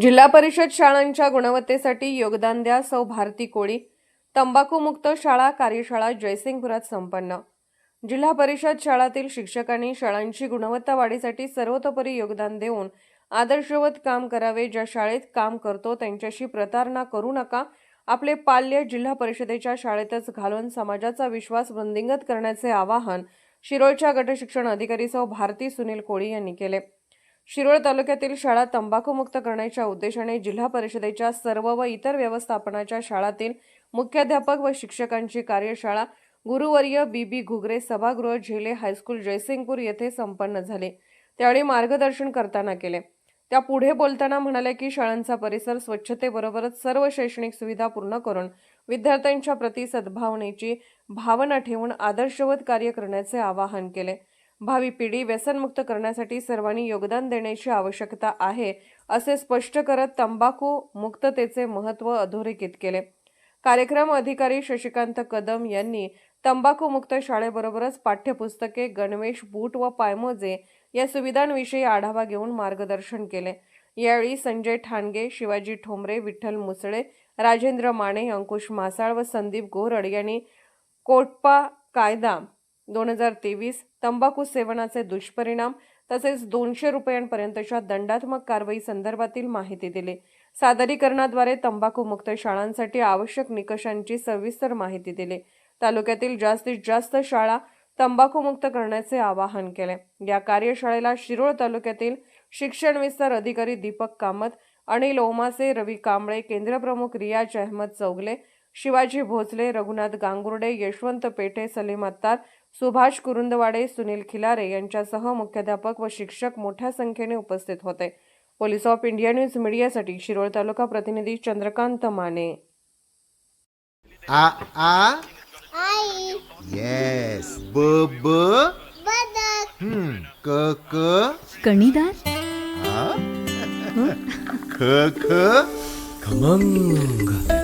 जिल्हा परिषद शाळांच्या गुणवत्तेसाठी योगदान द्या सौ भारती कोळी. तंबाखूमुक्त शाळा कार्यशाळा जयसिंगपुरात संपन्न. जिल्हा परिषद शाळातील शिक्षकांनी शाळांची गुणवत्ता वाढीसाठी सर्वतोपरी योगदान देऊन आदर्शवत काम करावे. ज्या शाळेत काम करतो त्यांच्याशी प्रतारणा करू नका. आपले पाल्य जिल्हा परिषदेच्या शाळेतच घालून समाजाचा विश्वास वृंदिंगत करण्याचे आवाहन शिरोळच्या गटशिक्षण अधिकारी सौ भारती सुनील कोळी यांनी केले. शिरोळ तालुक्यातील शाळा तंबाखूमुक्त करण्याच्या उद्देशाने जिल्हा परिषदेच्या सर्व व इतर व्यवस्थापनाच्या शाळातील मुख्याध्यापक व शिक्षकांची कार्यशाळा गुरुवर्य बी बी घुगरे सभागृह झेले हायस्कूल जयसिंगपूर येथे संपन्न झाली. त्यावेळी मार्गदर्शन करताना केले. त्या पुढे बोलताना म्हणाल्या की शाळांचा परिसर स्वच्छतेबरोबरच सर्व शैक्षणिक सुविधा पूर्ण करून विद्यार्थ्यांच्या प्रति सद्भावनेची भावना ठेवून आदर्शवत कार्य करण्याचे आवाहन केले. भावी पिढी व्यसनमुक्त करण्यासाठी सर्वांनी योगदान देण्याची आवश्यकता आहे असे स्पष्ट करत तंबाखू मुक्ततेचे महत्त्व अधोरेखित केले. कार्यक्रम अधिकारी शशिकांत कदम यांनी तंबाखूमुक्त शाळेबरोबरच पाठ्यपुस्तके गणवेश बूट व पायमोजे या सुविधांविषयी आढावा घेऊन मार्गदर्शन केले. यावेळी संजय ठाणगे शिवाजी ठोंबरे विठ्ठल मुसळे राजेंद्र माने अंकुश मासाळ व संदीप गोरड यांनी कोटपा कायदा दोन हजार तेवीस तंबाखू सेवनाचे दुष्परिणाम तसेच दोनशे रुपयांपर्यंतच्या दंडात्मक कारवाई संदर्भातील माहिती दिली. सादरीकरणाद्वारे तंबाखूमुक्त शाळांसाठी आवश्यक निकषांची सविस्तर माहिती दिली. तालुक्यातील जास्तीत जास्त शाळा तंबाखूमुक्त करण्याचे आवाहन केले. या कार्यशाळेला शिरोळ तालुक्यातील शिक्षण विस्तार अधिकारी दीपक कामत अनिल ओमासे रवी कांबळे केंद्रप्रमुख रियाज अहमद चौगले शिवाजी भोसले रघुनाथ गांगुर्डे यशवंत पेठे सलीम अत्तार सुभाष कुरुंदवाडे सुनील खिलारे यांच्यासह मुख्याध्यापक व शिक्षक मोठ्या संख्येने उपस्थित होते. पोलीस ऑफ इंडिया न्यूज मीडियासाठी शिरोळ तालुका प्रतिनिधी चंद्रकांत माने. आ आ? आई. येस ब ब? बदक. हम्म. क क? कणीदार आ? ख ख? खमंग.